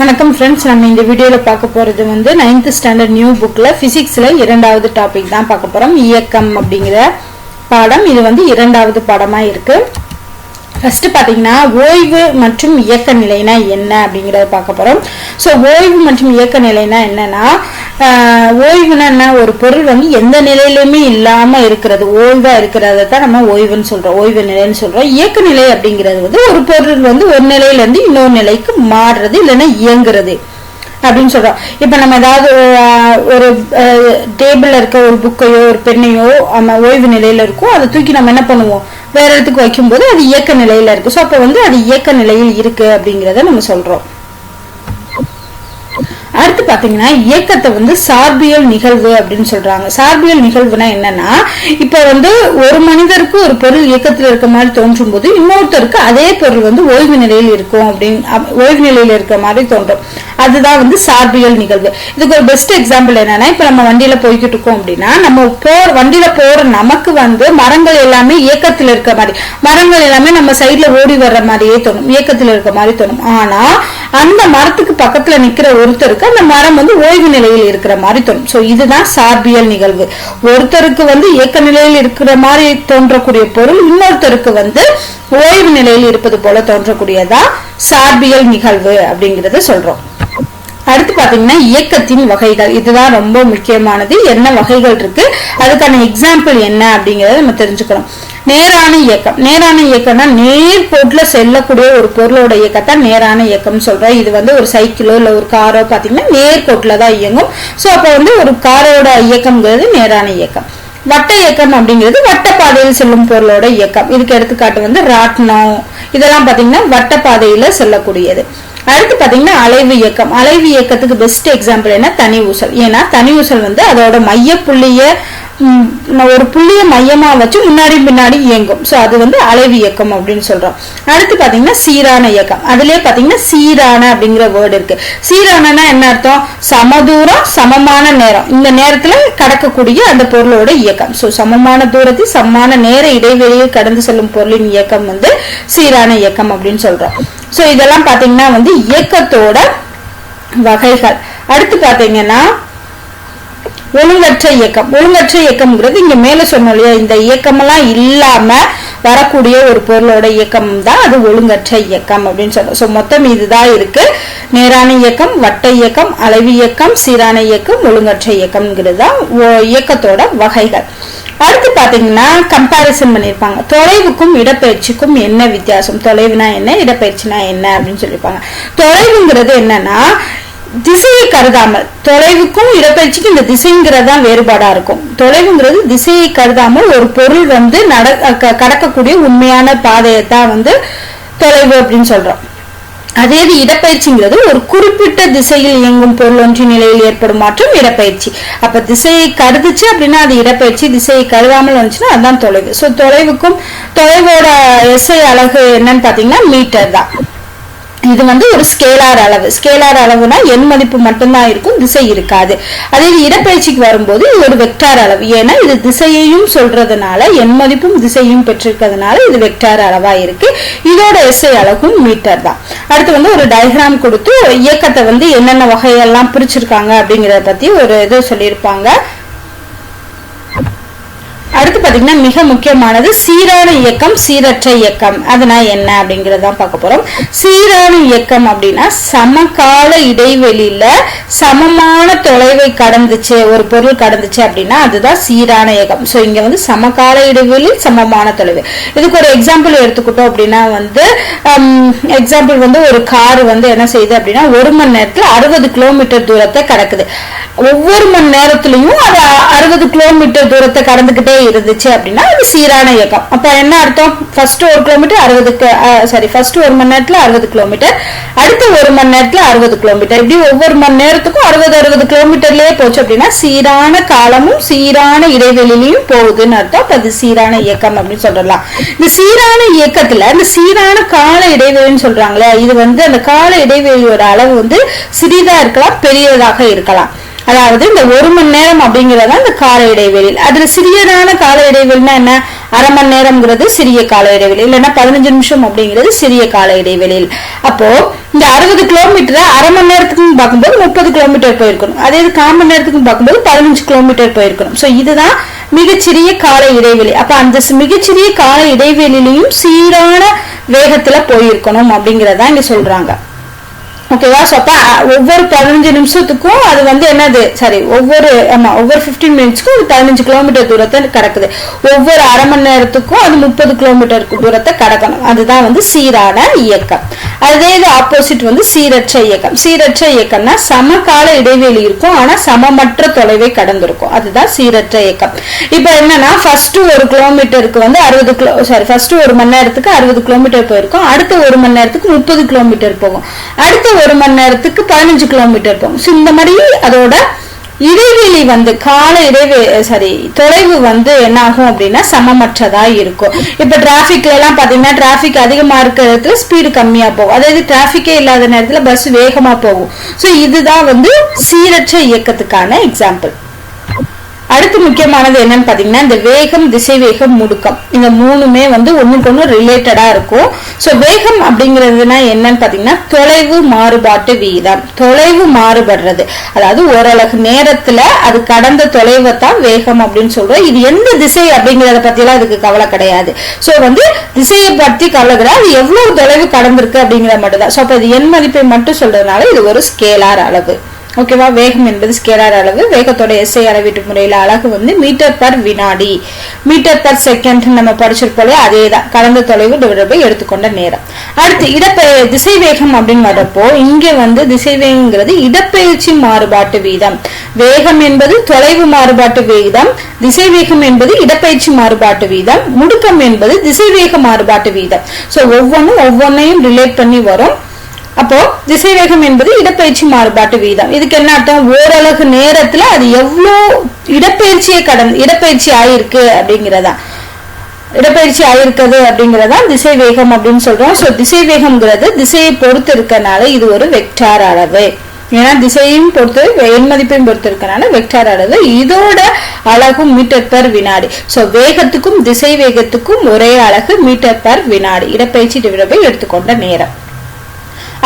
வணக்கம் ஃப்ரெண்ட்ஸ் நம்ம இந்த வீடியோவில் பார்க்க போகிறது வந்து நைன்த் ஸ்டாண்டர்ட் நியூ புக்கில் ஃபிசிக்ஸில் இரண்டாவது டாபிக் தான் பார்க்க போகிறோம் இயக்கம் அப்படிங்கிற பாடம். இது வந்து இரண்டாவது பாடமாக இருக்குது ஃபர்ஸ்ட் பார்த்தீங்கன்னா ஓய்வு மற்றும் இயக்க நிலைனா என்ன அப்படிங்கிறத பார்க்க போகிறோம் ஸோ ஓய்வு மற்றும் இயக்க நிலைனா என்னன்னா ஆஹ், ஓய்வுனா என்ன? ஒரு பொருள் வந்து எந்த நிலையிலுமே இல்லாமல் இருக்கிறது ஓய்வாக இருக்கிறத தான் நம்ம ஓய்வுன்னு சொல்கிறோம் ஓய்வு நிலைன்னு சொல்கிறோம் இயக்க நிலை அப்படிங்கிறது வந்து ஒரு பொருள் வந்து ஒரு நிலையிலேருந்து இன்னொரு நிலைக்கு மாறுறது இல்லைன்னா இயங்குறது அப்படின்னு சொல்றோம். இப்ப நம்ம ஏதாவது ஆஹ், ஒரு டேபிள்ல இருக்க ஒரு புக்கையோ ஒரு பெண்ணையோ நம்ம ஓய்வு நிலையில இருக்கோ அதை தூக்கி நம்ம என்ன பண்ணுவோம்? வேற இடத்துக்கு வைக்கும்போது அது இயக்க நிலையில இருக்கு. ஸோ அப்போ வந்து அது இயக்க நிலையில் இருக்கு அப்படிங்கிறத நம்ம சொல்றோம். பார்த்தீங்கன்னா இயக்கத்தை வந்து சார்பியல் நிகழ்வு அப்படின்னு சொல்றாங்க. சார்பியல் நிகழ்வுனா என்னன்னா இப்போ வந்து ஒரு மனிதருக்கு ஒரு பொருள் இயக்கத்தில் இருக்க மாதிரி தோன்றும் போது இன்னொருத்தருக்கு அதே பொருள் வந்து ஓய்வு நிலையில் இருக்கும் அப்படின்னு ஓய்வு நிலையில் இருக்க மாதிரி தோன்றும். அதுதான் வந்து சார்பியல் நிகழ்வு. இதுக்கு ஒரு பெஸ்ட் எக்ஸாம்பிள் என்னன்னா இப்போ நம்ம வண்டியில போய்கிட்டு இருக்கோம் அப்படின்னா நம்ம போற வண்டியில போற நமக்கு வந்து மரங்கள் எல்லாமே இயக்கத்தில் இருக்க மாதிரி மரங்கள் எல்லாமே நம்ம சைட்ல ஓடி வர்ற மாதிரியே தோணும் இயக்கத்தில் இருக்க மாதிரி தோணும் ஆனால் அந்த மரத்துக்கு பக்கத்துல நிக்கிற ஒருத்தருக்கு அந்த மரம் வந்து ஓய்வு நிலையில் இருக்கிற மாதிரி தோணும். சோ இதுதான் சார்பியல் நிகழ்வு. ஒருத்தருக்கு வந்து இயக்க நிலையில் இருக்கிற மாதிரி தோன்றக்கூடிய பொருள் இன்னொருத்தருக்கு வந்து ஓய்வு நிலையில் இருப்பது போல தோன்றக்கூடியதா சார்பியல் நிகழ்வு அப்படிங்கறத சொல்றோம். அடுத்து பாத்தீங்கன்னா இயக்கத்தின் வகைகள். இதுதான் ரொம்ப முக்கியமானது. என்ன வகைகள் இருக்கு? அதுக்கான எக்ஸாம்பிள் என்ன அப்படிங்கறத நம்ம தெரிஞ்சுக்கணும். நேரான இயக்கம். நேரான இயக்கம்னா நேர்கோட்டுல செல்லக்கூடிய ஒரு பொருளோட இயக்கத்தை நேரான இயக்கம் சொல்றோம் இது வந்து ஒரு சைக்கிளோ இல்ல ஒரு காரோ பாத்தீங்கன்னா நேர்கோட்டுல தான் இயங்கும். சோ அப்ப வந்து ஒரு காரோட இயக்கம்ங்கிறது நேரான இயக்கம். வட்ட இயக்கம் அப்படிங்கிறது வட்டப்பாதையில் செல்லும் பொருளோட இயக்கம். இதுக்கு எடுத்துக்காட்டு வந்து ராட்னம் இதெல்லாம் பாத்தீங்கன்னா வட்டப்பாதையில செல்லக்கூடியது. அடுத்து பாத்தீங்கன்னா அலைவு இயக்கம். அலைவு இயக்கத்துக்கு பெஸ்ட் எக்ஸாம்பிள் என்ன? தனி ஊசல். ஏன்னா தனி ஊசல் வந்து அதோட மைய புள்ளிய ஒரு புள்ளிய மையமா வச்சு முன்னாடி பின்னாடி இயங்கும். சோ அது வந்து அலைவு இயக்கம் அப்படின்னு சொல்றோம். அடுத்து பாத்தீங்கன்னா சீரான இயக்கம். அதுலயே பாத்தீங்கன்னா சீரான அப்படிங்கிற வேர்டு இருக்கு. சீரானனா என்ன அர்த்தம்? சமதூரம் சமமான நேரம். இந்த நேரத்துல கடக்கக்கூடிய அந்த பொருளோட இயக்கம். சோ சமமான தூரத்தில் சமமான நேர இடைவெளியில் கடந்து செல்லும் பொருளின் இயக்கம் வந்து சீரான இயக்கம் அப்படின்னு சொல்றோம். சோ இதெல்லாம் பாத்தீங்கன்னா வந்து இயக்கத்தோட வகைகள். அடுத்து பாத்தீங்கன்னா ஒழுங்கற்ற இயக்கம். ஒழுங்கற்ற இயக்கம்ங்கிறது இங்க மேல சொன்னோம் இல்லையா? இந்த இயக்கமெல்லாம் இல்லாம வரக்கூடிய ஒரு பொருளோட இயக்கம் தான் அது ஒழுங்கற்ற இயக்கம் அப்படின்னு சொல்றோம் ஸோ மொத்தம் இதுதான் இருக்கு. நேரான இயக்கம் வட்ட இயக்கம் அளவு இயக்கம் சீரான இயக்கம் ஒழுங்கற்ற இயக்கம்ங்கிறது தான் இயக்கத்தோட வகைகள். அடுத்து பாத்தீங்கன்னா கம்பாரிசன் பண்ணிருப்பாங்க தொலைவுக்கும் இடப்பெயர்ச்சிக்கும் என்ன வித்தியாசம்? தொலைவுனா என்ன இடப்பெயர்ச்சினா என்ன அப்படின்னு சொல்லியிருப்பாங்க. தொலைவுங்கிறது என்னன்னா திசையை கருதாமல் தொலைவுக்கும் இடப்பயிற்சிக்கும் இந்த திசைங்கிறது தான் வேறுபாடா இருக்கும். தொலைவுங்கிறது திசையை கருதாமல் ஒரு பொருள் வந்து நட கடக்கக்கூடிய உண்மையான பாதையை தான் வந்து தொலைவு அப்படின்னு சொல்றோம். அதே இது இடப்பயிற்சிங்கிறது ஒரு குறிப்பிட்ட திசையில் இயங்கும் பொருள் ஒன்றின் நிலையில் ஏற்படும் மாற்றம் இடப்பயிற்சி அப்ப திசையை கருதுச்சு அப்படின்னா அது இடப்பயிற்சி திசையை கருதாமல் வந்துச்சுன்னா அதுதான் தொலைவு. சோ தொலைவுக்கும் தொலைவோட எஸ்ஐ அழகு என்னன்னு பாத்தீங்கன்னா மீட்டர் தான். இது வந்து ஒரு ஸ்கேலார் அளவு. ஸ்கேலார் அளவுனா எண் மதிப்பு மட்டும்தான் இருக்கும் திசை இருக்காது. அதே இது இடப்பயிற்சிக்கு வரும்போது இது ஒரு வெக்டார் அளவு. ஏன்னா இது திசையையும் சொல்றதுனால எண் மதிப்பும் திசையும் பெற்றிருக்கிறதுனால இது வெக்டார் அளவா இருக்கு. இதோட எஸ்ஐ அளவும் மீட்டர் தான். அடுத்து வந்து ஒரு டயக்ராம் கொடுத்து இயக்கத்தை வந்து என்னென்ன வகையெல்லாம் பிரிச்சிருக்காங்க அப்படிங்கறத பத்தி ஒரு இது சொல்லியிருப்பாங்க. அடுத்து பாத்தீங்கன்னா மிக முக்கியமானது சீரான இயக்கம் சீரற்ற இயக்கம். அதனா என்ன அப்படிங்கறத தான் பார்க்க போறோம். சீரான இயக்கம் அப்படின்னா சமகால இடைவெளியில சமமான தொலைவை கடந்துச்சு ஒரு பொருள் கடந்துச்சு அப்படின்னா அதுதான் சீரான இயக்கம். சோ இங்க வந்து சமகால இடைவெளி சமமான தொலைவு. இதுக்கு ஒரு எக்ஸாம்பிள் எடுத்துக்கிட்டோம் அப்படின்னா வந்து எக்ஸாம்பிள் வந்து ஒரு கார் வந்து என்ன செய்யுது அப்படின்னா ஒரு மணி நேரத்துல அறுபது கிலோமீட்டர் தூரத்தை கடக்குது. ஒவ்வொரு மணி நேரத்திலையும் அது அறுபது கிலோமீட்டர் தூரத்தை கடந்துகிட்டே இருந்துச்சு அப்படின்னா அது சீரான இயக்கம். அப்போ என்ன அர்த்தம்? ஃபர்ஸ்ட் ஒரு கிலோமீட்டர் அறுபதுக்கு சாரி ஃபர்ஸ்ட் ஒரு மணி நேரத்துல அறுபது கிலோமீட்டர் அடுத்த ஒரு மணி நேரத்துல அறுபது கிலோமீட்டர் இப்படி ஒவ்வொரு மணி நேரத்துக்கும் அறுபது அறுபது கிலோமீட்டர்லயே போச்சு அப்படின்னா சீரான காலமும் சீரான இடைவெளியிலையும் போகுதுன்னு அர்த்தம். அப்போ அது சீரான இயக்கம் அப்படின்னு சொல்லலாம் இந்த சீரான இயக்கத்துல இந்த சீரான கால இடைவெளின்னு சொல்றாங்களே இது வந்து அந்த கால இடைவெளியோட அளவு வந்து சிறிதா இருக்கலாம் பெரியதாக இருக்கலாம். அதாவது இந்த ஒரு மணி நேரம் அப்படிங்கறது இந்த கால இடைவெளி அதுல சிறியதான கால இடைவெளினா என்ன? அரை மணி நேரம்ங்கிறது சிறிய கால இடைவெளி. இல்லைன்னா பதினஞ்சு நிமிஷம் அப்படிங்கிறது சிறிய கால இடைவெளியில். அப்போ இந்த அறுபது கிலோமீட்டரை அரை மணி நேரத்துக்குன்னு பார்க்கும்போது முப்பது கிலோமீட்டர் போயிருக்கணும். அதே இது கால் மணி நேரத்துக்கு பார்க்கும்போது பதினஞ்சு கிலோமீட்டர் போயிருக்கணும். ஸோ இதுதான் மிகச்சிறிய கால இடைவெளி. அப்ப அந்த மிகச்சிறிய கால இடைவெளியிலையும் சீரான வேகத்துல போயிருக்கணும் அப்படிங்கறத இங்க சொல்றாங்க. ஓகேவா ஸோ அப்போ ஒவ்வொரு பதினஞ்சு நிமிஷத்துக்கும் அது வந்து என்னது? சாரி ஒவ்வொரு ஆமா ஒவ்வொரு 15 மினிட்ஸ்க்கும் அது பதினஞ்சு கிலோமீட்டர் தூரத்தை கடக்குது. ஒவ்வொரு அரை மணி நேரத்துக்கும் அது முப்பது கிலோமீட்டர் தூரத்தை கடக்கணும். அதுதான் வந்து சீரான இயக்கம். அதே இது ஆப்போசிட் வந்து சீரற்ற இயக்கம். சீரற்ற இயக்கம்னா சமகால இடைவெளி இருக்கும். ஆனா சமமற்ற தொலைவை கடந்திருக்கும். அதுதான் சீரற்ற இயக்கம். இப்போ என்னன்னா ஃபர்ஸ்ட் ஒரு கிலோமீட்டருக்கு வந்து அறுபது கிலோ சாரி ஃபர்ஸ்ட் ஒரு மணி நேரத்துக்கு அறுபது கிலோமீட்டர் போயிருக்கும். அடுத்த ஒரு மணி நேரத்துக்கு முப்பது கிலோமீட்டர் போகும். அடுத்த ஒரு மணி நேரத்துக்கு பதினஞ்சு கிலோமீட்டர் போகும். இந்த மாதிரி அதோட இடைவெளி வந்து கால இடைவெளி சாரி தொலைவு வந்து என்ன ஆகும் அப்படின்னா சமமற்றதா இருக்கும். இப்ப டிராபிக்ல எல்லாம் பாத்தீங்கன்னா டிராபிக் அதிகமா இருக்கிற இடத்துல ஸ்பீடு கம்மியா போகும். அதாவது டிராபிக்கே இல்லாத நேரத்துல பஸ் வேகமா போகும். சோ இதுதான் வந்து சீரற்ற இயக்கத்துக்கான எக்ஸாம்பிள் அடுத்து முக்கியமானது என்னன்னு பாத்தீங்கன்னா இந்த வேகம் திசை வேகம் முடுக்கம். இந்த மூணுமே வந்து ஒண்ணுக்கு ஒண்ணு ரிலேட்டடா இருக்கும். சோ வேகம் அப்படிங்கிறதுனா என்னன்னு பாத்தீங்கன்னா தொலைவு மாறுபாட்டு வீதம். தொலைவு மாறுபடுறது. அதாவது ஓரளவு நேரத்துல அது கடந்த தொலைவை தான் வேகம் அப்படின்னு சொல்றோம். இது எந்த திசை அப்படிங்கறத பத்தி எல்லாம் இதுக்கு கவலை கிடையாது. சோ வந்து திசையை பத்தி கவலை கிடையாது அது எவ்வளவு தொலைவு கடந்திருக்கு அப்படிங்கிறத மட்டும் தான் சோ அப்ப இது எண் மதிப்பை மட்டும் சொல்றதுனால இது ஒரு ஸ்கேலார் அளவு. ஓகேவா? வேகம் என்பது ஸ்கேலார் அளவு. வேகத்தோட எஸ்ஐ அளவீட்டு முறையில அழகு வந்து மீட்டர் பர் வினாடி. மீட்டர் பர் செகண்ட் நம்ம படிச்சிருப்போம் அதே தான் கடந்த தொலைவு டிவைட் பை எடுத்துக்கொண்ட நேரம். அடுத்து இடப்பெய திசை வேகம் அப்படின்னு வர்றப்போ இங்க வந்து திசை வேகங்கிறது இடப்பெயர்ச்சி மாறுபாட்டு வீதம். வேகம் என்பது தொலைவு மாறுபாட்டு வீதம். திசை வேகம் என்பது இடப்பெயர்ச்சி மாறுபாட்டு வீதம். முடுக்கம் என்பது திசை வேக மாறுபாட்டு வீதம். சோ ஒவ்வொன்றும் ஒவ்வொன்றையும் ரிலேட் பண்ணி வரும். அப்போ திசைவேகம் என்பது இடப்பெயர்ச்சி மாறுபாட்டு வீதம். இதுக்கு என்ன அர்த்தம்? ஓரளவு நேரத்துல அது எவ்வளோ இடப்பெயர்ச்சியை கடந்து இடப்பெயர்ச்சி ஆயிருக்கு அப்படிங்கிறதா. இடப்பெயர்ச்சி ஆயிருக்கிறது அப்படிங்கறதா திசை வேகம் அப்படின்னு சொல்றோம். ஸோ திசை வேகம்ங்கிறது திசையை பொறுத்து இருக்கனால இது ஒரு வெக்டார் அளவு. ஏன்னா திசையும் பொறுத்து எண் மதிப்பையும் பொறுத்து இருக்கனால வெக்டார் அளவு. இதோட அழகும் மீட்டர் பர் வினாடி. ஸோ வேகத்துக்கும் திசை வேகத்துக்கும் ஒரே அழகு மீட்டர் பர் வினாடி. இடப்பெயர்ச்சி டிவிடபை எடுத்துக்கொண்ட நேரம்.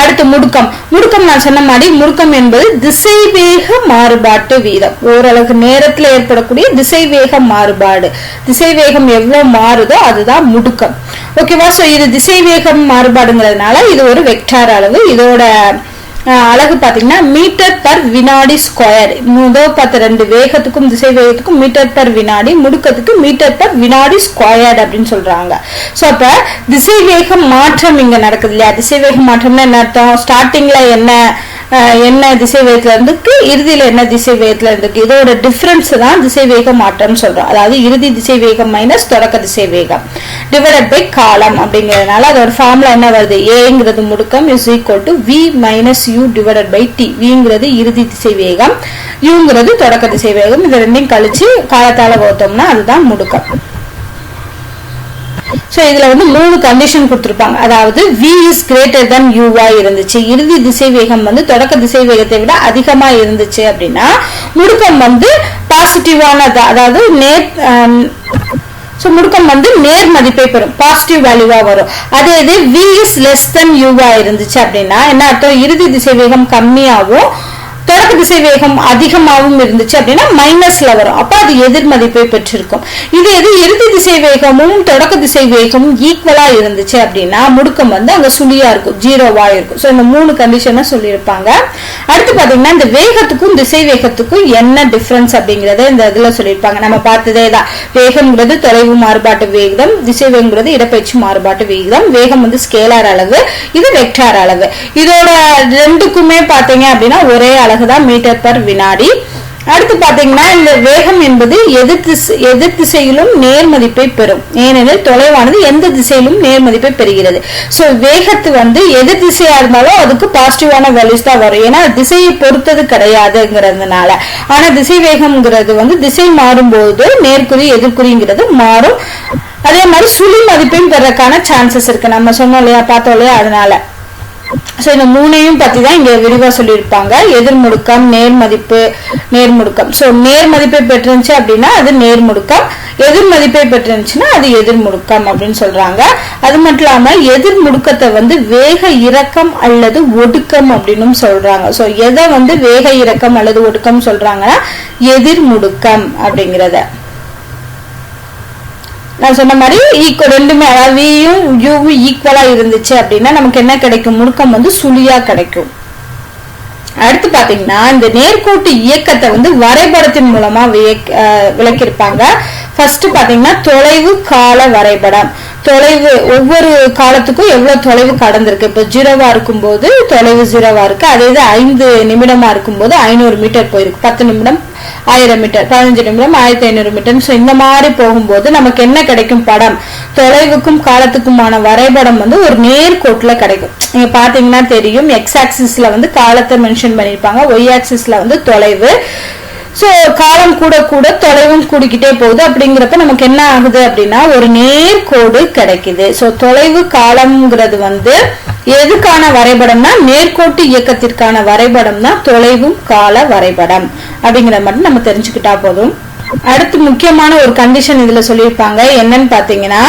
அடுத்து முடுக்கம். முடுக்கம் நான் சொன்ன மாதிரி முடுக்கம் என்பது திசைவேக மாறுபாட்டு வீதம். ஓரளவுக்கு நேரத்தில் ஏற்படக்கூடிய திசைவேக மாறுபாடு. திசைவேகம் எவ்வளவு மாறுதோ அதுதான் முடுக்கம். ஓகேவா சோ இது திசைவேகம் மாறுபாடுங்கிறதுனால இது ஒரு வெக்டார் அளவு. இதோட அழகு பார்த்தீங்கன்னா மீட்டர் பர் வினாடி ஸ்கொயர் முதல் பார்த்த ரெண்டு வேகத்துக்கும் திசை வேகத்துக்கும் மீட்டர் பர் வினாடி முடுக்கத்துக்கு மீட்டர் பர் வினாடி ஸ்கொயர்ட் அப்படின்னு சொல்றாங்க. ஸோ அப்போ திசை வேகம் மாற்றம் இங்கே நடக்குது இல்லையா? திசை வேகம் மாற்றம்னா என்ன அர்த்தம்? ஸ்டார்டிங்ல என்ன? என்ன திசை வேகத்துல இருந்துக்கு இறுதியில என்ன திசை வேகத்துல இருந்துக்கு இதோட டிஃபரன்ஸ் தான் திசை வேக மாற்றம் சொல்றோம். அதாவது இறுதி திசை வேகம் மைனஸ் தொடக்க திசை வேகம் டிவைடட் பை காலம் அப்படிங்கறதுனால அதோட ஃபார்முலா என்ன வருது? ஏங்கிறது முடுக்கம் is equal to v minus u divided by t விங்கிறது இறுதி திசை வேகம் யூங்கிறது தொடக்க திசை வேகம் இது ரெண்டையும் கழிச்சு காலத்தால வகுத்தோம்னா அதுதான் முடுக்கம். ஸோ இதில் வந்து மூணு கண்டிஷன் கொடுத்துருப்பாங்க. அதாவது வி இஸ் கிரேட்டர் தென் யூவா இருந்துச்சு. இறுதி திசை வேகம் வந்து தொடக்க திசை வேகத்தை விட அதிகமாக இருந்துச்சு அப்படின்னா முடுக்கம் வந்து பாசிட்டிவானது அதாவது நேர் ஸோ முடுக்கம் வந்து நேர் மதிப்பை பெறும். பாசிட்டிவ் வேல்யூவாக வரும். அதே இது வி இஸ் லெஸ் தென் யூவா இருந்துச்சு அப்படின்னா என்ன அர்த்தம்? இறுதி திசை வேகம் கம்மியாகவும் திசை வேகம் அதிகமாகவும் இருந்துச்சு அப்படின்னா மைனஸ்ல வரும். அப்ப அது எதிர் மதிப்பை பெற்றிருக்கும். இது எது? இறுதி திசை வேகமும் தொடக்க திசை வேகமும் ஈக்குவலா இருந்துச்சு அப்படின்னா முடுக்கம் வந்து அங்க சுழியா இருக்கும். ஜீரோவா இருக்கும். சோ இந்த மூணு கண்டிஷனை சொல்லியிருப்பாங்க. அடுத்து பாத்தீங்கன்னா இந்த வேகத்துக்கும் திசை வேகத்துக்கும் என்ன டிஃபரன்ஸ் அப்படிங்கறத இந்த இதுல சொல்லியிருப்பாங்க. நம்ம பார்த்ததே தான் வேகம்ங்கிறது தொலைவு மாறுபாட்டு வேகம் திசை வேகம்ங்கிறது இடப்பெயர்ச்சி மாறுபாட்டு வேகம் வேகம் வந்து ஸ்கேலார் அளவு இது வெக்டார் அளவு. இதோட ரெண்டுக்குமே பாத்தீங்க அப்படின்னா ஒரே அழகுதான் மீட்டர் பர் வினாடி. அடுத்து பாத்தீங்கன்னா இந்த வேகம் என்பது எதிர் திசை எதிர் திசையிலும் நேர் மதிப்பை பெறும். ஏனெனில் தொலைவானது எந்த திசையிலும் நேர் மதிப்பை பெறுகிறது. சோ வேகத்து வந்து எதிர் திசையா இருந்தாலும் அதுக்கு பாசிட்டிவான வேல்யூஸ் தான் வரும். ஏன்னா திசையை பொறுத்தது கிடையாதுங்கிறதுனால. ஆனா திசை வேகம்ங்கிறது வந்து திசை மாறும்போது நேர்குறி எதிர்குறிங்கிறது மாறும். அதே மாதிரி சுழி மதிப்பையும் பெறக்கான சான்சஸ் இருக்கு. நம்ம சொன்னோம் இல்லையா? பார்த்தோம் இல்லையா? அதனால. ஸோ இந்த மூணையும் பற்றி தான் இங்கே விரிவாக சொல்லியிருப்பாங்க. எதிர்முடுக்கம் நேர்மதிப்பு நேர்முடுக்கம் ஸோ நேர்மதிப்பை பெற்றிருந்துச்சு அப்படின்னா அது நேர்முடுக்கம் எதிர்மதிப்பை பெற்றிருந்துச்சுன்னா அது எதிர்முடுக்கம் அப்படின்னு சொல்கிறாங்க அது மட்டும் இல்லாமல் எதிர்முடுக்கத்தை வந்து வேக இறக்கம் அல்லது ஒடுக்கம் அப்படின்னு சொல்கிறாங்க ஸோ எதை வந்து வேக இறக்கம் அல்லது ஒடுக்கம் சொல்கிறாங்கன்னா எதிர்முடுக்கம் அப்படிங்கிறத. நான் சொன்ன மாதிரி ஈக்குவல் ரெண்டுமே அதாவது வியும் யூவும் ஈக்குவலா இருந்துச்சு அப்படின்னா நமக்கு என்ன கிடைக்கும்? முடுக்கம் வந்து சுழியா கிடைக்கும். அடுத்து பாத்தீங்கன்னா இந்த நேர்கோட்டு இயக்கத்தை வந்து வரைபடத்தின் மூலமா அஹ் விளக்கியிருப்பாங்க. ஃபர்ஸ்ட் பாத்தீங்கன்னா தொலைவு கால வரைபடம். தொலைவு ஒவ்வொரு காலத்துக்கும் எவ்வளவு தொலைவு கடந்திருக்கு? இப்ப ஜீரோவா இருக்கும்போது தொலைவு ஜீரோவா இருக்கு. அதே இது ஐந்து நிமிடமா இருக்கும்போது ஐநூறு மீட்டர் போயிருக்கு. பத்து நிமிடம் ஆயிரம் மீட்டர் பதினஞ்சு நிமிடம் ஆயிரத்தி ஐநூறு மீட்டர். ஸோ இந்த மாதிரி போகும்போது நமக்கு என்ன கிடைக்கும் படம்? தொலைவுக்கும் காலத்துக்குமான வரைபடம் வந்து ஒரு நேர்கோட்டுல கிடைக்கும். நீங்க பாத்தீங்கன்னா தெரியும் எக்ஸ் ஆக்சிஸ்ல வந்து காலத்தை மென்ஷன் பண்ணிருப்பாங்க ஒய் ஆக்சிஸ்ல வந்து தொலைவு. ஸோ காலம் கூட கூட தொலைவும் கூடிக்கிட்டே போகுது. அப்படிங்கிறப்ப நமக்கு என்ன ஆகுது அப்படின்னா ஒரு நேர்கோடு கிடைக்குது. ஸோ தொலைவு காலம்ங்கிறது வந்து எதுக்கான வரைபடம்னா நேர்கோட்டு இயக்கத்திற்கான வரைபடம் தான் தொலைவும் கால வரைபடம். அப்படிங்கிறத மட்டும் நம்ம தெரிஞ்சுக்கிட்டா போதும். அடுத்து முக்கியமான ஒரு கண்டிஷன் இதுல சொல்லியிருப்பாங்க. என்னன்னு பாத்தீங்கன்னா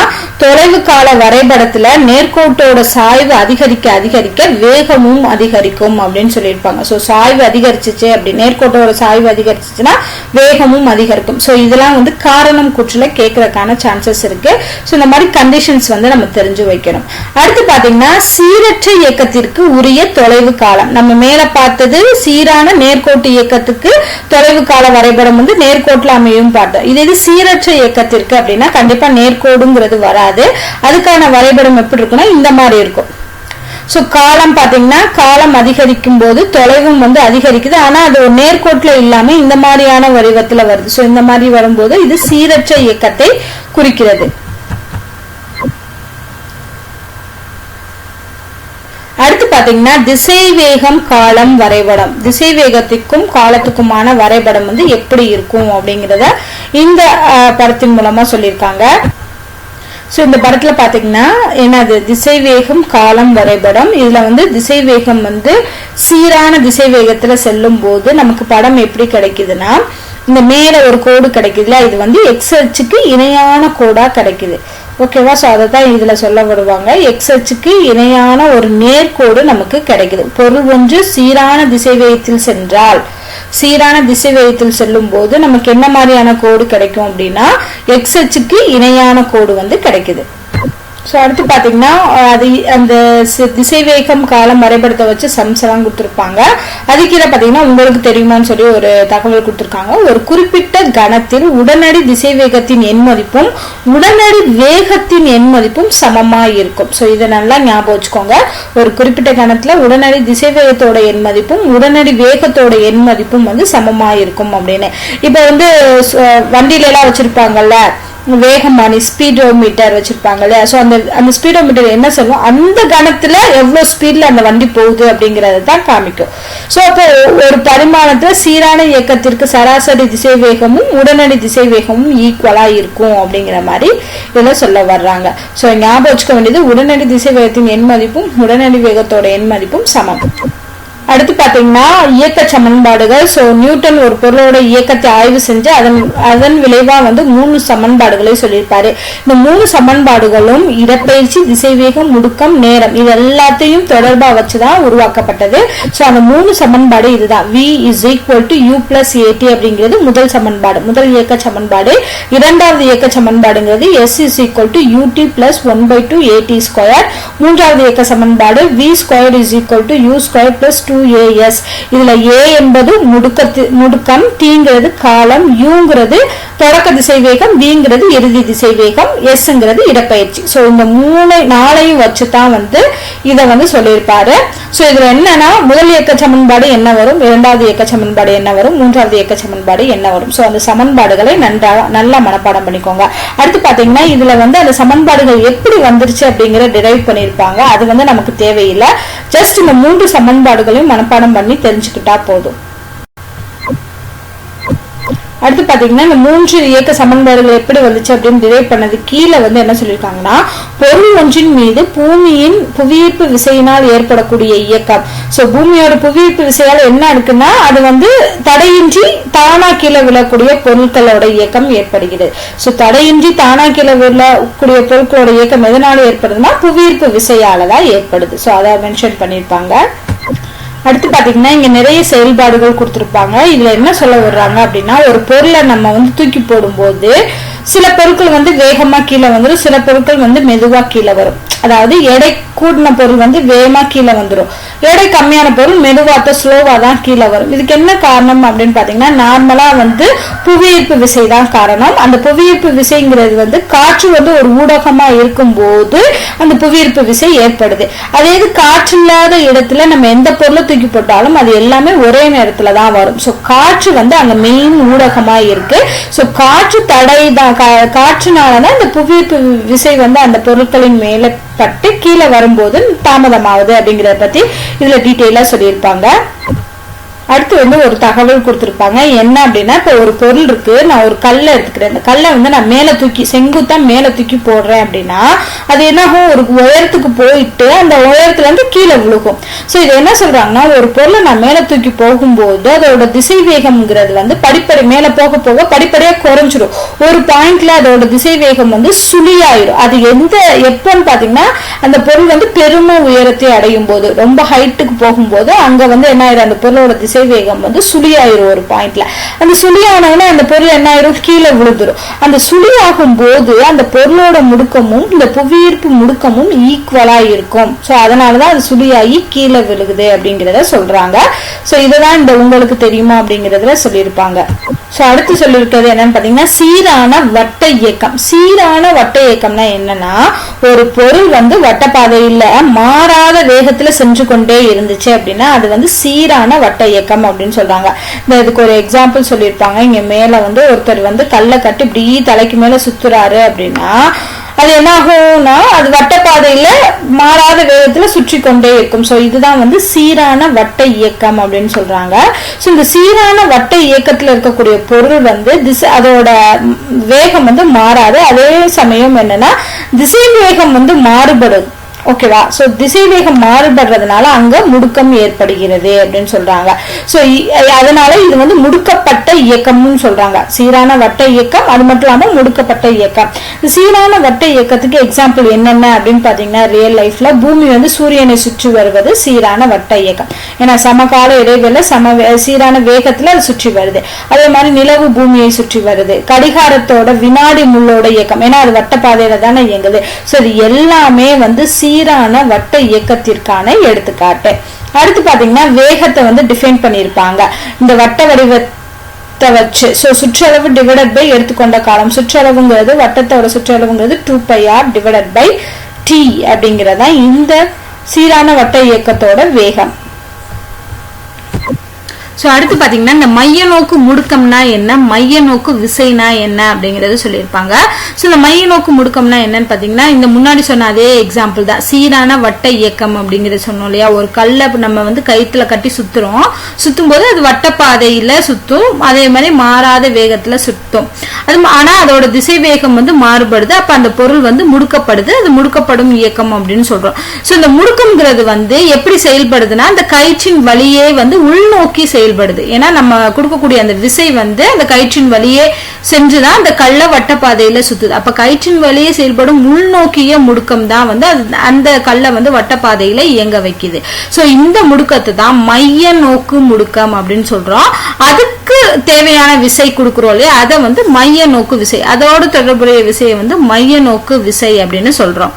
தொலைவு கால வரைபடத்துல நேர்கோட்டோட சாய்வு அதிகரிக்க அதிகரிக்க வேகமும் அதிகரிக்கும் அப்படின்னு சொல்லியிருப்பாங்க. சோ சாய்வு அதிகரிச்சிச்சு அப்படி நேர்கோட்டோட சாய்வு அதிகரிச்சிச்சுன்னா வேகமும் அதிகரிக்கும். சோ இதெல்லாம் வந்து காரணம் கூற்றுல கேட்கறதுக்கான சான்சஸ் இருக்கு. சோ இந்த மாதிரி கண்டிஷன்ஸ் வந்து நம்ம தெரிஞ்சு வைக்கணும். அடுத்து பாத்தீங்கன்னா சீரற்ற இயக்கத்திற்கு உரிய தொலைவு காலம். நம்ம மேல பார்த்தது சீரான நேர்கோட்டு இயக்கத்துக்கு தொலைவு கால வரைபடம் வந்து நேர்கோட்டில் அமையும். பார்த்தோம். இது இது சீரற்ற இயக்கத்திற்கு அப்படின்னா கண்டிப்பா நேர்கோடுங்கிறது வராது. அதுக்கான வரைபடம் எப்படி இருக்குன்னா இந்த மாதிரி இருக்கும். சோ காலம் பாத்தீங்கன்னா காலம் அதிகரிக்கும் போது தொலைவும் வந்து அதிகரிக்குது. ஆனா அது ஒரு நேர்கோட்டுல இல்லாம இந்த மாதிரியான வடிவத்துல வருது. சோ இந்த மாதிரி வரும்போது இது சீரற்ற இயக்கத்தை குறிக்கிறது. பார்த்தீங்கன்னா திசைவேகம் காலம் வரைபடம். திசை வேகத்துக்கும் காலத்துக்குமான வரைபடம் வந்து எப்படி இருக்கும் அப்படிங்கிறத இந்த படத்தின் மூலமா சொல்லியிருக்காங்க. ஸோ இந்த படத்தில் பார்த்தீங்கன்னா என்னது? திசை வேகம் காலம் வரைபடம். இதில் வந்து திசை வேகம் வந்து சீரான திசைவேகத்தில் செல்லும் போது நமக்கு படம் எப்படி கிடைக்குதுன்னா இந்த மேலே ஒரு கோடு கிடைக்குதுல இது வந்து எக்ஸ் அச்சுக்கு இணையான கோடாக கிடைக்குது. ஓகேவா? ஸோ அதை தான் இதில் சொல்ல வருவாங்க. இணையான ஒரு நேர்கோடு நமக்கு கிடைக்குது. பொருள் ஒன்று சீரான திசை வேகத்தில் சென்றால் சீரான திசை வேகத்தில் செல்லும் போது நமக்கு என்ன மாதிரியான கோடு கிடைக்கும் அப்படின்னா எக்ஸ்எச்சுக்கு இணையான கோடு வந்து கிடைக்குது. ஸோ அடுத்து பார்த்தீங்கன்னா அது அந்த திசைவேகம் காலம் வரைபடத்தை வச்சு சம்ஸ் எல்லாம் கொடுத்துருப்பாங்க. அதுக்கீழே பார்த்தீங்கன்னா உங்களுக்கு தெரியுமான்னு சொல்லி ஒரு தகவல் கொடுத்துருக்காங்க. ஒரு குறிப்பிட்ட கணத்தில் உடனடி திசைவேகத்தின் எண் மதிப்பும் உடனடி வேகத்தின் எண் மதிப்பும் சமமாக இருக்கும். ஸோ இதை நல்லா ஞாபகம் வச்சுக்கோங்க. ஒரு குறிப்பிட்ட கணத்தில் உடனடி திசைவேகத்தோட எண் மதிப்பும் உடனடி வேகத்தோட எண் மதிப்பும் வந்து சமமாக இருக்கும் அப்படின்னு. இப்போ வந்து வண்டியிலலாம் வச்சுருப்பாங்கல்ல வேகமானி ஸ்பீடோமீட்டர் வச்சிருப்பாங்க இல்லையா? ஸோ அந்த அந்த ஸ்பீடோமீட்டர் என்ன சொல்லும்? அந்த கணத்துல எவ்வளோ ஸ்பீட்ல அந்த வண்டி போகுது அப்படிங்கறத தான் காமிக்கும். ஸோ அப்போ ஒரு பரிமாணத்துல சீரான இயக்கத்திற்கு சராசரி திசை வேகமும் உடனடி திசை வேகமும் ஈக்குவலா இருக்கும் அப்படிங்கிற மாதிரி இதில் சொல்ல வர்றாங்க. ஸோ ஞாபகம் வச்சுக்க வேண்டியது உடனடி திசை வேகத்தின் எண் மதிப்பும் உடனடி வேகத்தோட எண் மதிப்பும் சமம். அடுத்து பார்த்தீங்கன்னா இயக்க சமன்பாடுகள். ஸோ நியூட்டன் ஒரு பொருளோட இயக்கத்தை ஆய்வு செஞ்சு அதன் அதன் விளைவாக வந்து மூணு சமன்பாடுகளை சொல்லியிருப்பாரு. இந்த மூணு சமன்பாடுகளும் இடப்பெயர்ச்சி திசைவேகம் முடுக்கம் நேரம் இது எல்லாத்தையும் தொடர்பா வச்சுதான் உருவாக்கப்பட்டது. ஸோ அந்த மூணு சமன்பாடு இதுதான். V is equal to u plus at அப்படிங்கிறது முதல் சமன்பாடு. முதல் இயக்க சமன்பாடு. இரண்டாவது இயக்க சமன்பாடுங்கிறது s is equal to ut plus one by two at square மூன்றாவது இயக்க சமன்பாடு v square is equal to u square plus two as இதில் ஏ என்பது முடுக்கத்து முடுக்கம் டீங்கிறது காலம் யூங்கிறது தொடக்க திசை வேகம் விங்கிறது இறுதி திசை வேகம் எஸ்ங்கிறது இடப்பயிற்சி ஸோ இந்த மூணு நாளையும் வச்சு தான் வந்து இதை வந்து சொல்லியிருப்பாரு. ஸோ இதில் என்னன்னா முதல் இயக்க சமன்பாடு என்ன வரும்? இரண்டாவது இயக்க சமன்பாடு என்ன வரும்? மூன்றாவது இயக்க சமன்பாடு என்ன வரும்? ஸோ அந்த சமன்பாடுகளை நன்றாக நல்லா மனப்பாடம் பண்ணிக்கோங்க. அடுத்து பார்த்தீங்கன்னா இதில் வந்து அந்த சமன்பாடுகள் எப்படி வந்துருச்சு அப்படிங்கிற டிரைவ் பண்ணியிருப்பாங்க. அது வந்து நமக்கு தேவையில்லை. ஜஸ்ட் இந்த மூன்று சமன்பாடுகளையும் மனப்பாடம் பண்ணி தெரிஞ்சுக்கிட்டா போதும். அடுத்து பாத்தீங்கன்னா இந்த மூன்று இயக்க சமன்பாடுகள் எப்படி வந்துச்சு அப்படின்னு டிரைவ் பண்ணது கீழே வந்து என்ன சொல்லியிருக்காங்கன்னா பொருள் ஒன்றின் மீது பூமியின் புவியீர்ப்பு விசையினால் ஏற்படக்கூடிய இயக்கம். சோ பூமியோட புவியீர்ப்பு விசையால் என்ன இருக்குன்னா அது வந்து தடையின்றி தானா கீழே விழக்கூடிய பொருட்களோட இயக்கம் ஏற்படுகிறது. சோ தடையின்றி தானா கீழே விழக்கூடிய பொருட்களோட இயக்கம் எதனால ஏற்படுதுன்னா புவியீர்ப்பு விசையால தான் ஏற்படுது. சோ அதை மென்ஷன் பண்ணியிருப்பாங்க. அடுத்து பாத்தீங்கன்னா இங்க நிறைய செயல்பாடுகள் கொடுத்திருப்பாங்க. இதில் என்ன சொல்ல வர்றாங்க அப்படின்னா ஒரு பொருளை நம்ம வந்து தூக்கி போடும்போது சில பொருட்கள் வந்து வேகமா கீழே வந்துடும் சில பொருட்கள் வந்து மெதுவா கீழே வரும். அதாவது எடை கூடின பொருள் வந்து வேகமாக கீழே வந்துடும் எடை கம்மியான பொருள் மெதுவாக ஸ்லோவாக தான் கீழே வரும். இதுக்கு என்ன காரணம் அப்படின்னு பார்த்தீங்கன்னா நார்மலாக வந்து புவியீர்ப்பு விசை தான் காரணம். அந்த புவியீர்ப்பு விசைங்கிறது வந்து காற்று வந்து ஒரு ஊடகமாக இருக்கும்போது அந்த புவியீர்ப்பு விசை ஏற்படுது. அதே இது காற்று இல்லாத இடத்துல நம்ம எந்த பொருளை தூக்கி போட்டாலும் அது எல்லாமே ஒரே நேரத்தில் தான் வரும். ஸோ காற்று வந்து அங்கே மெயின் ஊடகமாக இருக்கு. ஸோ காற்று தடை தான் கா- காற்றுனாலதான் இந்த புவியீர்ப்பு விசை வந்து அந்த பொருட்களின் மேலே பட்டு கீழே வரும்போது தாமதமாகுது அப்படிங்கிறத பத்தி இதுல டீட்டெயிலா சொல்லியிருப்பாங்க. அடுத்து வந்து ஒரு தகவல் கொடுத்துருப்பாங்க. என்ன அப்படின்னா இப்போ ஒரு பொருள் இருக்கு. நான் ஒரு கல்லை எடுத்துக்கிறேன். அந்த கல்லை வந்து நான் மேலே தூக்கி செங்குத்தா மேலே தூக்கி போடுறேன் அப்படின்னா அது என்னாகும்? ஒரு உயரத்துக்கு போயிட்டு அந்த உயரத்துல இருந்து கீழே விழுகும். ஸோ இது என்ன சொல்றாங்கன்னா ஒரு பொருளை நான் மேலே தூக்கி போகும்போது அதோட திசை வேகம்ங்கிறது வந்து படிப்படி மேலே போக போக படிப்படியாக குறைஞ்சிடும். ஒரு பாயிண்ட்ல அதோட திசை வேகம் வந்து சுழியாயிடும் அது எந்த எப்போன்னு பார்த்தீங்கன்னா அந்த பொருள் வந்து பெருமை உயரத்தை அடையும் போது ரொம்ப ஹைட்டுக்கு போகும்போது அங்கே வந்து என்ன ஆயிரும்? அந்த பொருளோட திசை வேகம் வந்து சுழியாயிரும் ஒரு பாயிண்ட்ல அந்த சுழியானவனே அந்த பொருள் என்ன ஆயிரும் கீழே விழுந்துரும். அந்த சுழியாகும் போது அந்த பொருளோட முடுக்கமும் இந்த புவியீர்ப்பு முடுக்கமும் ஈக்குவலா இருக்கும். சோ அதனாலதான் அது சுழியாகி கீழே விழுகுது அப்படிங்கிறத சொல்றாங்க. சோ இதுதான் இந்த உங்களுக்கு தெரியுமா அப்படிங்கிறதுல சொல்லியிருப்பாங்க. சோ அடுத்து சொல்லியிருக்கிறது என்னன்னு பார்த்தீங்கன்னா சீரான வட்ட இயக்கம். சீரான வட்ட இயக்கம்னா என்னன்னா ஒரு பொருள் வந்து வட்டப்பாதையில மாறாத வேகத்தில் சென்று கொண்டே இருந்துச்சு அப்படின்னா அது வந்து சீரான வட்ட இயக்கம் அப்படின்னு சொல்றாங்க. இந்த இதுக்கு ஒரு எக்ஸாம்பிள் சொல்லியிருப்பாங்க. இங்க மேல வந்து ஒருத்தர் வந்து கல்லை கட்டி இப்படி தலைக்கு மேல சுத்துறாரு அப்படின்னா அது என்ன ஆகும்னா அது வட்டப்பாதையில மாறாத வேகத்துல சுற்றி கொண்டே இருக்கும். ஸோ இதுதான் வந்து சீரான வட்ட இயக்கம் அப்படின்னு சொல்றாங்க. ஸோ இந்த சீரான வட்ட இயக்கத்துல இருக்கக்கூடிய பொருள் வந்து திசை அதோட வேகம் வந்து மாறாது. அதே சமயம் என்னன்னா திசை வேகம் வந்து மாறுபடும். ஓகேவா சோ திசைவேகம் மாறுபடுறதுனால அங்க முடுக்கம் ஏற்படுகிறது அப்படின்னு சொல்றாங்க. ஸோ அதனால இது வந்து முடுக்கப்பட்ட இயக்கம்னு சொல்றாங்க. சீரான வட்ட இயக்கம் அது மட்டும் இல்லாமல் முடுக்கப்பட்ட இயக்கம். சீரான வட்ட இயக்கத்துக்கு எக்ஸாம்பிள் என்னென்ன அப்படின்னு பாத்தீங்கன்னா ரியல் லைஃப்ல பூமி வந்து சூரியனை சுற்றி வருவது சீரான வட்ட இயக்கம். ஏன்னா சமகால இடைவெளி சம சீரான வேகத்துல அது சுற்றி வருது. அதே மாதிரி நிலவு பூமியை சுற்றி வருது. கடிகாரத்தோட வினாடி முள்ளோட இயக்கம். ஏன்னா அது வட்ட பாதையில தானே இயங்குது. ஸோ இது எல்லாமே வந்து சீரான வட்ட இயக்கத்திற்கான எடுத்துக்காட்டு. அடுத்து பாத்தீங்கன்னா வேகத்தை வந்து டிஃபைன் பண்ணியிருப்பாங்க. இந்த வட்ட வடிவத்தை வச்சு ஸோ சுற்றளவு டிவைடட் பை எடுத்துக்கொண்ட காலம் சுற்றளவுங்கிறது வட்டத்தோட சுற்றளவுங்கிறது two pi r divided by t அப்படிங்கறதா இந்த சீரான வட்ட இயக்கத்தோட வேகம். ஸோ அடுத்து பார்த்தீங்கன்னா இந்த மைய நோக்கு முடுக்கம்னா என்ன? மைய நோக்கு விசைனா என்ன? அப்படிங்கறது சொல்லியிருப்பாங்க. ஸோ இந்த மைய நோக்கு முடுக்கம்னா என்னன்னு பார்த்தீங்கன்னா இந்த முன்னாடி சொன்ன அதே எக்ஸாம்பிள் தான். சீரான வட்ட இயக்கம் அப்படிங்கறது சொன்னோம் இல்லையா? ஒரு கல்லை நம்ம வந்து கயிற்றுல கட்டி சுத்துறோம். சுத்தும் போது அது வட்டப்பாதையில சுத்தும். அதே மாதிரி மாறாத வேகத்துல சுத்தும். அது ஆனால் ஆனா அதோட திசை வேகம் வந்து மாறுபடுது. அப்ப அந்த பொருள் வந்து முடுக்கப்படுது. அது முடுக்கப்படும் இயக்கம் அப்படின்னு சொல்றோம். ஸோ இந்த முடுக்கம்ங்கிறது வந்து எப்படி செயல்படுதுன்னா அந்த கயிற்றின் வழியே வந்து உள்நோக்கி செயல்படுது. ஏன்னா நம்ம கொடுக்கக்கூடிய அந்த விசை வந்து அந்த கயிற்றின் வழியே சென்றுதான் அந்த கள்ள வட்டப்பாதையில சுத்துது. அப்ப கயிற்றின் வழியே செயல்படும் உள்நோக்கிய முடுக்கம் தான் வந்து அந்த கல்லை வந்து வட்டப்பாதையில இயங்க வைக்குது. சோ இந்த முடுக்கத்தை தான் மைய நோக்கு முடுக்கம் அப்படின்னு சொல்றோம். அதுக்கு தேவையான விசை கொடுக்குறோம் இல்லையா? அதை வந்து மைய நோக்கு விசை அதோட தொடர்புடைய விசையை வந்து மைய நோக்கு விசை அப்படின்னு சொல்றோம்.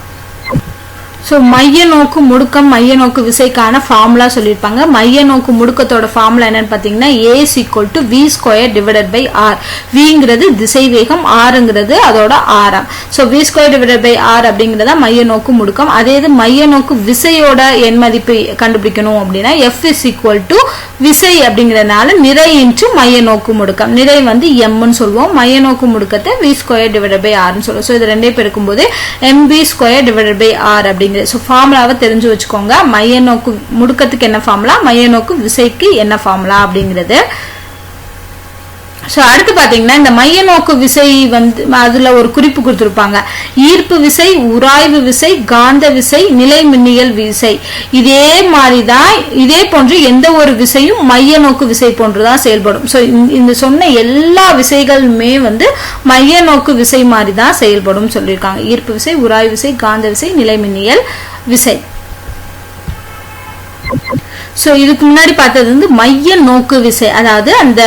ஸோ மைய நோக்கு முடுக்கம் மைய நோக்கு விசைக்கான ஃபார்முலா சொல்லியிருப்பாங்க மைய நோக்கு முடுக்கத்தோட ஃபார்முலா என்னன்னு பார்த்தீங்கன்னா a is equal to v square divided by r விங்கிறது திசை வேகம் ஆறுங்கிறது அதோட ஆரம். So v square divided by r அப்படிங்கிறதா மைய நோக்கு முடுக்கம். அதே இது மைய நோக்கு விசையோட எண் மதிப்பு கண்டுபிடிக்கணும் அப்படின்னா எஃப் இஸ் ஈக்குவல் டு விசை அப்படிங்கிறதுனால நிறை இன்ட்டு மைய நோக்கு முடுக்கம். நிறை வந்து எம்னு சொல்லுவோம். மைய நோக்கு முடுக்கத்தை வி ஸ்கொயர் டிவைடட் பை ஆர்னு சொல்லுவோம். ஸோ இது ரெண்டே பேருக்கும் போது m mv square divided by r இது. ஸோ ஃபார்முலாவை தெரிஞ்சு வச்சுக்கோங்க. மைய நோக்கு முடுக்கத்துக்கு என்ன ஃபார்முலா மைய நோக்கு விசைக்கு என்ன ஃபார்முலா அப்படிங்கிறது. ஸோ அடுத்து பார்த்தீங்கன்னா இந்த மைய நோக்கு விசை வந்து அதில் ஒரு குறிப்பு கொடுத்துருப்பாங்க. ஈர்ப்பு விசை உராய்வு விசை காந்த விசை நிலை மின்னியல் விசை. இதே மாதிரி தான் இதே போன்று எந்த ஒரு விசையும் மைய நோக்கு விசை போன்று தான் செயல்படும் ஸோ இந்த சொன்ன எல்லா விசைகளுமே வந்து மைய நோக்கு விசை மாதிரி தான் செயல்படும் சொல்லியிருக்காங்க. ஈர்ப்பு விசை உராய்வு விசை காந்த விசை நிலை மின்னியல் விசை. ஸோ இதுக்கு முன்னாடி பார்த்தது வந்து மைய நோக்கு விசை. அதாவது அந்த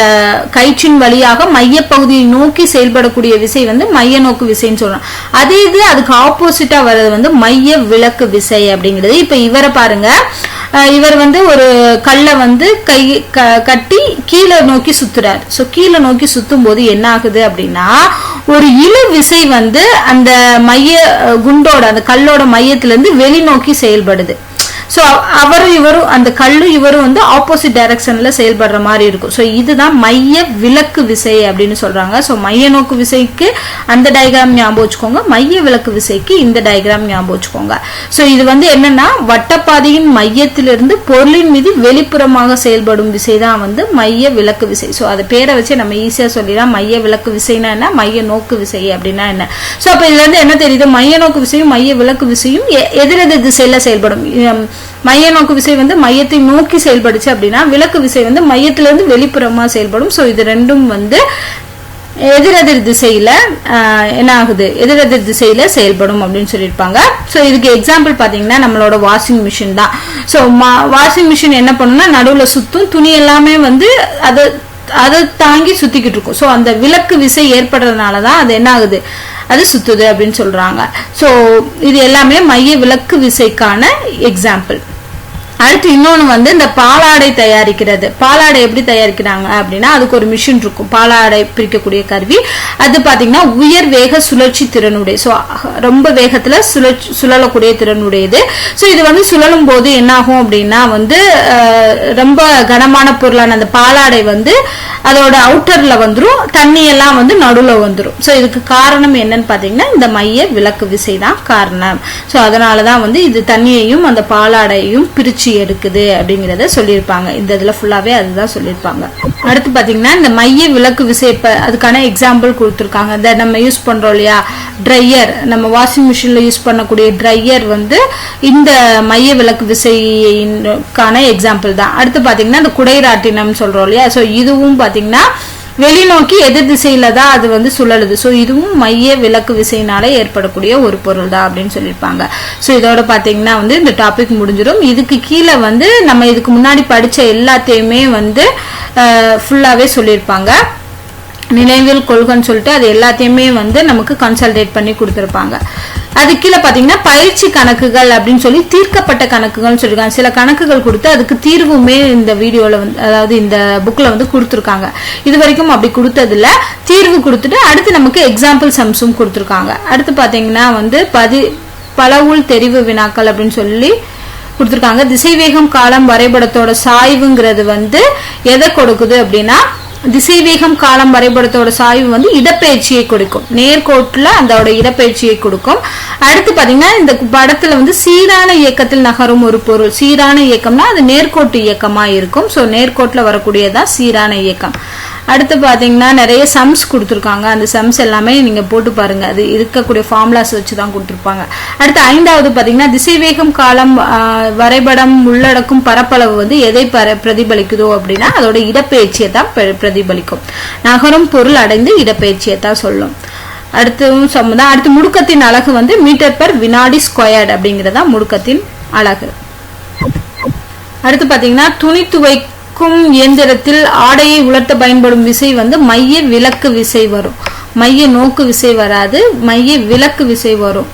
கயிற்றின் வழியாக மையப்பகுதியை நோக்கி செயல்படக்கூடிய விசை வந்து மைய நோக்கு விசைன்னு சொல்றோம். அதே இது அதுக்கு ஆப்போசிட்டா வர்றது வந்து மைய விளக்கு விசை அப்படிங்கிறது. இப்ப இவரை பாருங்க. இவர் வந்து ஒரு கல்லை வந்து கை க- கட்டி கீழே நோக்கி சுத்துறாரு. ஸோ கீழே நோக்கி சுத்தும் போது என்ன ஆகுது அப்படின்னா ஒரு இழு விசை வந்து அந்த மைய குண்டோட அந்த கல்லோட மையத்துலேருந்து வெளிநோக்கி செயல்படுது. ஸோ அவரும் இவரும் அந்த கல்லும் இவரும் வந்து ஆப்போசிட் டைரக்ஷன்ல செயல்படுற மாதிரி இருக்கும். ஸோ இதுதான் மைய விளக்கு விசை அப்படின்னு சொல்றாங்க. ஸோ மைய நோக்கு விசைக்கு அந்த டயக்ராம் ஞாபகம் வச்சுக்கோங்க. மைய விளக்கு விசைக்கு இந்த டயக்ராம் ஞாபகம் வச்சுக்கோங்க. ஸோ இது வந்து என்னன்னா வட்டப்பாதையின் மையத்திலிருந்து பொருளின் மீது வெளிப்புறமாக செயல்படும் விசை தான் வந்து மைய விளக்கு விசை. ஸோ அதை பேரை வச்சு நம்ம ஈஸியாக சொல்லிடலாம். மைய விளக்கு விசைனா என்ன? மைய நோக்கு விசை அப்படின்னா என்ன? ஸோ அப்போ இதுல இருந்து என்ன தெரியுது? மைய நோக்கு விசையும் மைய விளக்கு விசையும் எதிரெதிர் திசையில செயல்படும். மைய நோக்கு விசை வந்து மையத்தை நோக்கி செயல்படுச்சு அப்படின்னா விளக்கு விசை வந்து மையத்திலிருந்து வெளிப்புறமா செயல்படும். ஸோ இது ரெண்டும் வந்து எதிரெதிர் திசையில ஆஹ், என்ன ஆகுது எதிரெதிர் திசையில செயல்படும் அப்படின்னு சொல்லியிருப்பாங்க. ஸோ இதுக்கு எக்ஸாம்பிள் பாத்தீங்கன்னா நம்மளோட வாஷிங் மிஷின் தான். ஸோ வாஷிங் மிஷின் என்ன பண்ணும்னா நடுவுல சுத்தும் துணி எல்லாமே வந்து அதை அதை தாங்கி சுத்திக்கிட்டு இருக்கும். ஸோ அந்த விளக்கு விசை ஏற்படுறதுனால தான் அது என்ன ஆகுது? அது சுத்துது அப்படின்னு சொல்றாங்க. ஸோ இது எல்லாமே மைய விளக்கு விசைக்கான எக்ஸாம்பிள் அடுத்து இன்னொன்று வந்து இந்த பாலாடை தயாரிக்கிறது. பாலாடை எப்படி தயாரிக்கிறாங்க அப்படின்னா அதுக்கு ஒரு மிஷின் இருக்கும். பாலாடை பிரிக்கக்கூடிய கருவி. அது பார்த்தீங்கன்னா உயர் வேக சுழற்சி திறனுடைய ஸோ ரொம்ப வேகத்தில் சுழற்சி சுழலக்கூடிய திறனுடையது. ஸோ இது வந்து சுழலும் போது என்னாகும் அப்படின்னா வந்து ரொம்ப கனமான பொருளான அந்த பாலாடை வந்து அதோட அவுட்டரில் வந்துடும் தண்ணியெல்லாம் வந்து நடுவில் வந்துடும் ஸோ இதுக்கு காரணம் என்னன்னு பார்த்தீங்கன்னா இந்த மைய விளக்கு விசை தான் காரணம். ஸோ அதனால தான் வந்து இது தண்ணியையும் அந்த பாலாடையும் பிரிச்சு எடுக்குது அப்படிங்கிறத சொல்லியிருப்பாங்க. இந்த இதில் ஃபுல்லாகவே அதுதான் சொல்லியிருப்பாங்க. அடுத்து பார்த்தீங்கன்னா இந்த மைய விளக்கு விசை அதுக்கான எக்ஸாம்பிள் கொடுத்துருக்காங்க. இந்த நம்ம யூஸ் பண்ணுறோம் இல்லையா? ட்ரையர் நம்ம வாஷிங் மிஷினில் யூஸ் பண்ணக்கூடிய ட்ரையர் வந்து இந்த மைய விளக்கு விசைக்கான எக்ஸாம்பிள் தான். அடுத்து பார்த்தீங்கன்னா இந்த குடைராட்டினம் சொல்கிறோம் இல்லையா? ஸோ இதுவும் பார்த்தீங்கன்னா வெளிநோக்கி எதிர் திசையில தான் அது வந்து சுழலுது. ஸோ இதுவும் மைய விளக்கு விசையினால ஏற்படக்கூடிய ஒரு பொருள் தான் அப்படின்னு சொல்லியிருப்பாங்க. ஸோ இதோட பார்த்தீங்கன்னா வந்து இந்த டாபிக் முடிஞ்சிடும். இதுக்கு கீழே வந்து நம்ம இதுக்கு முன்னாடி படித்த எல்லாத்தையுமே வந்து ஃபுல்லாகவே சொல்லியிருப்பாங்க. நினைவில் கொள்கைன்னு சொல்லிட்டு அது எல்லாத்தையுமே வந்து நமக்கு கன்சல்டேட் பண்ணி கொடுத்துருப்பாங்க. அது கீழே பார்த்தீங்கன்னா பயிற்சி கணக்குகள் அப்படின்னு சொல்லி தீர்க்கப்பட்ட கணக்குகள்னு சொல்லியிருக்காங்க. சில கணக்குகள் கொடுத்து அதுக்கு தீர்வுமே இந்த வீடியோவில் வந்து அதாவது இந்த புக்கில் வந்து கொடுத்துருக்காங்க. இது வரைக்கும் அப்படி கொடுத்ததில்ல. தீர்வு கொடுத்துட்டு அடுத்து நமக்கு எக்ஸாம்பிள் சம்ஸும் கொடுத்துருக்காங்க. அடுத்து பார்த்தீங்கன்னா வந்து பதி பலவுள் தெரிவு வினாக்கள் அப்படின்னு சொல்லி கொடுத்துருக்காங்க. திசைவேகம் காலம் வரைபடத்தோட சாய்வுங்கிறது வந்து எதை கொடுக்குது அப்படின்னா திசைவேகம் காலம் வரைபடத்தோட சாய்வு வந்து இடப்பெயர்ச்சியை கொடுக்கும். நேர்கோட்டில் அதோட இடப்பெயர்ச்சியை கொடுக்கும். அடுத்து பார்த்தீங்கன்னா இந்த படத்தில் வந்து சீரான இயக்கத்தில் நகரும் ஒரு பொருள். சீரான இயக்கம்னா அது நேர்கோட்டு இயக்கமாக இருக்கும். ஸோ நேர்கோட்டில் வரக்கூடியதான் சீரான இயக்கம். அடுத்து பாத்தீங்கன்னா நிறைய சம்ஸ் கொடுத்துருக்காங்க. அந்த சம்ஸ் எல்லாமே நீங்க போட்டு பாருங்க. அது இருக்கக்கூடிய ஃபார்முலாஸ் வச்சு தான் கொடுத்துருப்பாங்க. அடுத்து ஐந்தாவது பாத்தீங்கன்னா திசைவேகம் காலம் வரைபடம் உள்ளடக்கும் பரப்பளவு வந்து எதை பர பிரதிபலிக்குதோ அப்படின்னா அதோட இடப்பெயர்ச்சியை தான் பிரதிபலிக்கும். நகரும் பொருள் அடைந்து இடப்பெயர்ச்சியை தான் சொல்லும். அடுத்தவும் சம்மதம் அடுத்து முடுக்கத்தின் அழகு வந்து மீட்டர் பெர் வினாடி ஸ்கொயர்ட் அப்படிங்கிறதா முடுக்கத்தின் அழகு. அடுத்து பாத்தீங்கன்னா துணி துவைக்கும் இயந்திரத்தில் ஆடையை உலர்த்த பயன்படும் விசை வந்து மைய விளக்கு விசை வரும். மைய நோக்கு விசை வராது மைய விளக்கு விசை வரும்.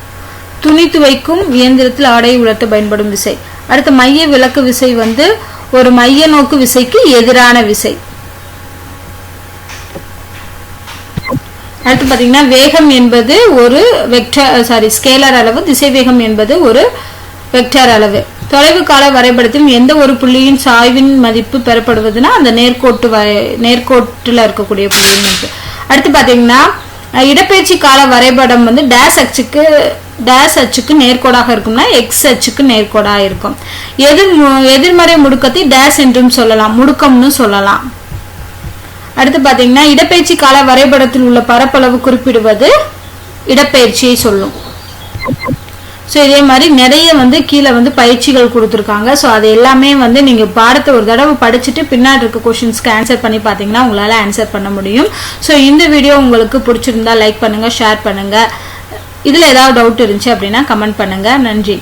துணி துவைக்கும் இயந்திரத்தில் ஆடையை உலர்த்த பயன்படும் விசை. அடுத்து மைய விளக்கு விசை வந்து ஒரு மைய நோக்கு விசைக்கு எதிரான விசை. அடுத்து பார்த்தீங்கன்னா வேகம் என்பது ஒரு வெக்டர் சாரி ஸ்கேலர் அளவு திசை வேகம் என்பது ஒரு வெக்டர் அளவு. தொலைவு கால வரைபடத்தில் எந்த ஒரு புள்ளியின் சாய்வின் மதிப்பு பெறப்படுவதுன்னா அந்த நேர்கோட்டு வரை- நேர்கோட்டுல இருக்கக்கூடிய புள்ளியின் மதிப்பு. அடுத்து பாத்தீங்கன்னா இடப்பெயர்ச்சி கால வரைபடம் வந்து டேஸ் அச்சுக்கு டேஸ் அச்சுக்கு நேர்கோடாக இருக்கும்னா எக்ஸ் அச்சுக்கு நேர்கோடாக இருக்கும். எதிர் எதிர்மறை முடுக்கத்தை டேஸ் என்றும் சொல்லலாம் முடுக்கம்னு சொல்லலாம். அடுத்து பாத்தீங்கன்னா இடப்பெயர்ச்சி கால வரைபடத்தில் உள்ள பரப்பளவு குறிப்பிடுவது இடப்பெயர்ச்சியை சொல்லும். ஸோ இதே மாதிரி நிறைய வந்து கீழே வந்து பயிற்சிகள் கொடுத்துருக்காங்க. ஸோ அது எல்லாமே வந்து நீங்கள் பாடத்தை ஒரு தடவை படிச்சுட்டு பின்னாடி இருக்க கொஷின்ஸ்க்கு ஆன்சர் பண்ணி பார்த்தீங்கன்னா உங்களால் ஆன்சர் பண்ண முடியும். ஸோ இந்த வீடியோ உங்களுக்கு பிடிச்சிருந்தா லைக் பண்ணுங்கள் ஷேர் பண்ணுங்கள் இதில் ஏதாவது டவுட் இருந்துச்சு அப்படின்னா கமெண்ட் பண்ணுங்கள் நன்றி.